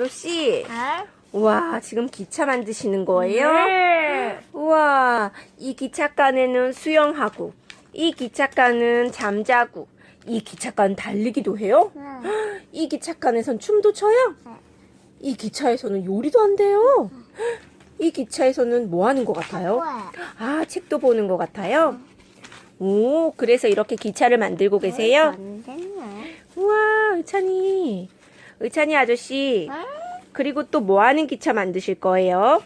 아저씨. 네? 우와, 지금 기차 만드시는 거예요? 네. 우와, 이 기차칸에는 수영하고, 이 기차칸은 잠자고, 이 기차칸 달리기도 해요? 네. 이 기차칸에선 춤도 춰요? 네. 이 기차에서는 요리도 한대요? 이 기차에서는 뭐 하는 것 같아요? 아, 책도 보는 것 같아요? 오, 그래서 이렇게 기차를 만들고 계세요? 우와, 의찬이. 의찬이 아저씨. 응? 그리고 또 뭐 하는 기차 만드실 거예요?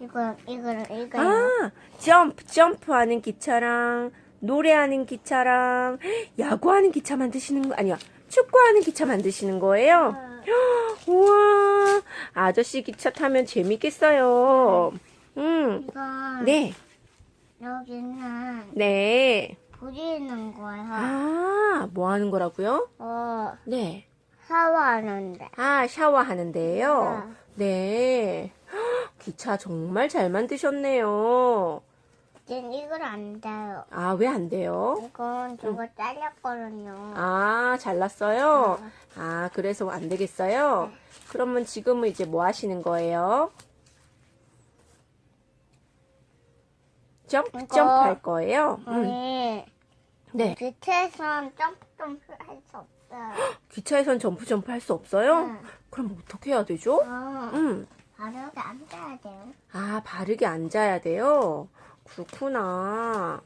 이거, 이거, 이거. 아, 점프, 점프하는 기차랑, 노래하는 기차랑, 야구하는 기차 만드시는 거, 아니야, 축구하는 기차 만드시는 거예요? 우와, 아저씨 기차 타면 재밌겠어요. 음, 이거. 네, 여기는 네. 부리는 거야. 아, 뭐 하는 거라고요? 어, 네. 샤워하는데. 아, 샤워하는데요? 네. 헉, 기차 정말 잘 만드셨네요. 이젠 이걸 안 돼요. 아, 왜 안 돼요? 이건 저거 잘렸거든요. 아, 잘랐어요? 아, 그래서 안 되겠어요? 그러면 지금은 이제 뭐 하시는 거예요? 점프, 이거- 점프 할 거예요? 음, 아니, 네. 밑에선 점프 점프 할 수 없어요. 기차에선 점프, 점프 할 수 없어요? 응. 그럼 어떻게 해야 되죠? 어, 음. 바르게 앉아야 돼요. 아, 바르게 앉아야 돼요? 그렇구나.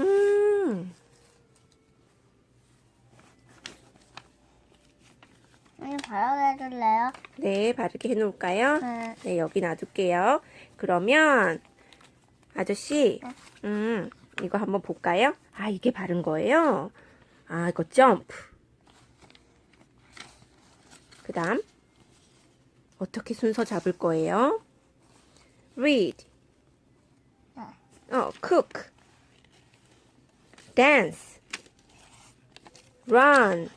음. 언니 바르게 해줄래요? 네, 바르게 해놓을까요? 네. 네, 여기 놔둘게요. 그러면, 아저씨, 네. 음, 이거 한번 볼까요? 아, 이게 바른 거예요? 아, 이거 점프. 그 다음, 어떻게 순서 잡을 거예요? read. 네. 어, cook. dance. run.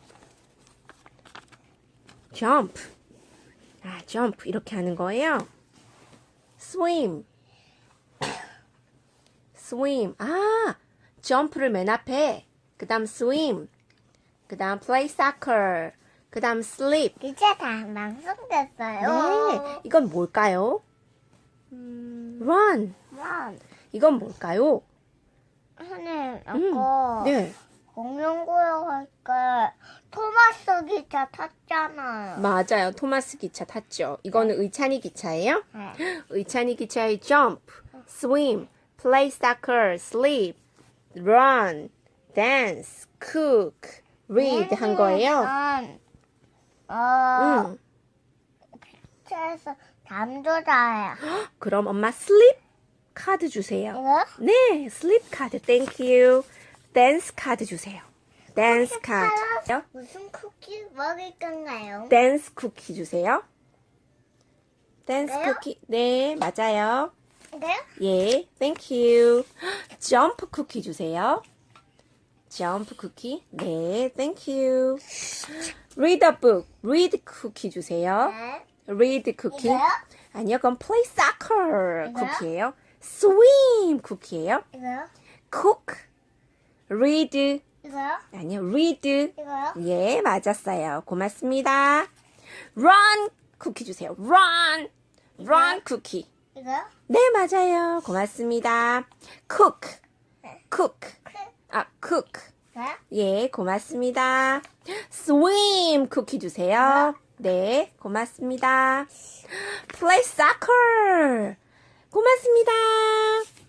jump. 아, jump. 이렇게 하는 거예요. swim. Swim. 아, 점프를 맨 앞에. 그 다음 swim. 그 다음 play soccer. 그 다음 sleep. 이제 다 완성됐어요. 네. 이건 뭘까요? 음, run. 만. 이건 뭘까요? 선생님, 아까 네. 공룡구역 할때 토마스 기차 탔잖아요. 맞아요. 토마스 기차 탔죠. 이거는 의찬이 기차예요? 네. 의찬이 기차의 jump, swim, play soccer, sleep, run, dance, cook, read 한 거예요. 어, 음. 기차에서 잠도 자요. 그럼 엄마 sleep 카드 주세요. 이거? 네, sleep 카드. Thank you. dance 카드 주세요. dance 카드. 무슨 쿠키 먹을 건가요? dance 쿠키 주세요. dance 그래요? 쿠키. 네, 맞아요. 이거요? 예, thank you. 점프 쿠키 주세요. 점프 쿠키. 네, thank you. read a book. read 쿠키 주세요. 네. read 쿠키. 이거요? 아니요, 그건 play soccer 이거요? 쿠키예요. swim 쿠키예요. 이거요? cook. read. 이거요? 아니요, read. 이거요? 예, 맞았어요. 고맙습니다. run 쿠키 주세요. run. run 쿠키. 이거요? 네, 맞아요. 고맙습니다. cook. cook. 아, cook. 이거요? 예, 고맙습니다. swim 쿠키 주세요. 네, 고맙습니다. play soccer. 고맙습니다.